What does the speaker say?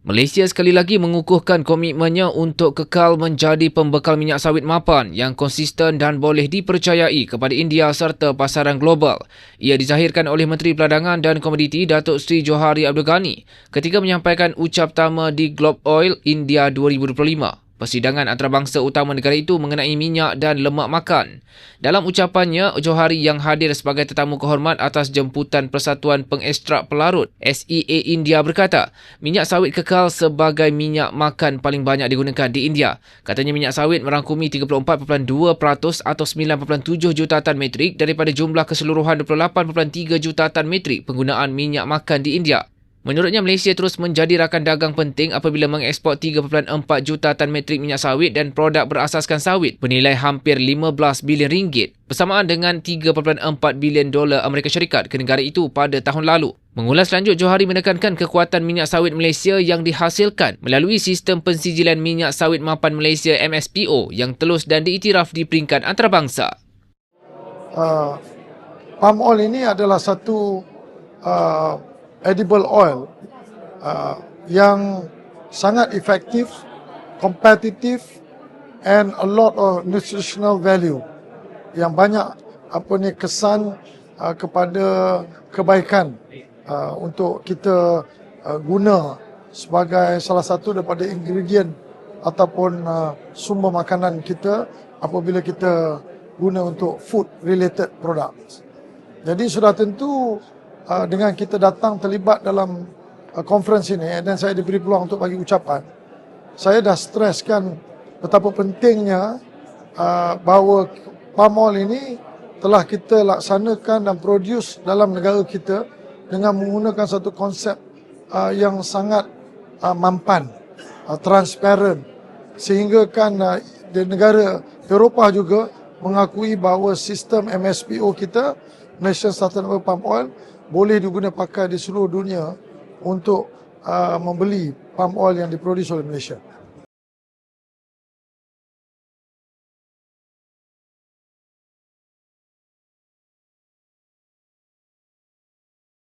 Malaysia sekali lagi mengukuhkan komitmennya untuk kekal menjadi pembekal minyak sawit mapan yang konsisten dan boleh dipercayai kepada India serta pasaran global. Ia dizahirkan oleh Menteri Peladangan dan Komoditi Datuk Seri Johari Abdul Ghani ketika menyampaikan ucap tama di Globe Oil India 2025 persidangan antarabangsa utama negara itu mengenai minyak dan lemak makan. Dalam ucapannya, Johari yang hadir sebagai tetamu kehormat atas jemputan Persatuan Pengekstrak Pelarut SEA India berkata, minyak sawit kekal sebagai minyak makan paling banyak digunakan di India. Katanya minyak sawit merangkumi 34.2% atau 9.7 juta tan metrik daripada jumlah keseluruhan 28.3 juta tan metrik penggunaan minyak makan di India. Menurutnya, Malaysia terus menjadi rakan dagang penting apabila mengeksport 3.4 juta tan metrik minyak sawit dan produk berasaskan sawit bernilai hampir 15 bilion ringgit bersamaan dengan 3.4 bilion dolar Amerika Syarikat ke negara itu pada tahun lalu. Mengulas lanjut, Johari menekankan kekuatan minyak sawit Malaysia yang dihasilkan melalui sistem pensijilan minyak sawit mapan Malaysia MSPO yang telus dan diiktiraf di peringkat antarabangsa. Uh, palm oil ini adalah satu uh, edible oil uh, yang sangat efektif, kompetitif and a lot of nutritional value yang banyak apa ni kesan uh, kepada kebaikan uh, untuk kita uh, guna sebagai salah satu daripada ingredient ataupun uh, sumber makanan kita apabila kita guna untuk food related products. Jadi sudah tentu uh, dengan kita datang terlibat dalam uh, conference ini dan saya diberi peluang untuk bagi ucapan. Saya dah streskan betapa pentingnya uh, bahawa palm oil ini telah kita laksanakan dan produce dalam negara kita dengan menggunakan satu konsep uh, yang sangat uh, mampan, uh, transparent sehingga kan uh, di negara Eropah juga mengakui bahawa sistem MSPO kita Nation Sustainable Palm Oil boleh diguna pakai di seluruh dunia untuk uh, membeli palm oil yang diproduksi oleh Malaysia.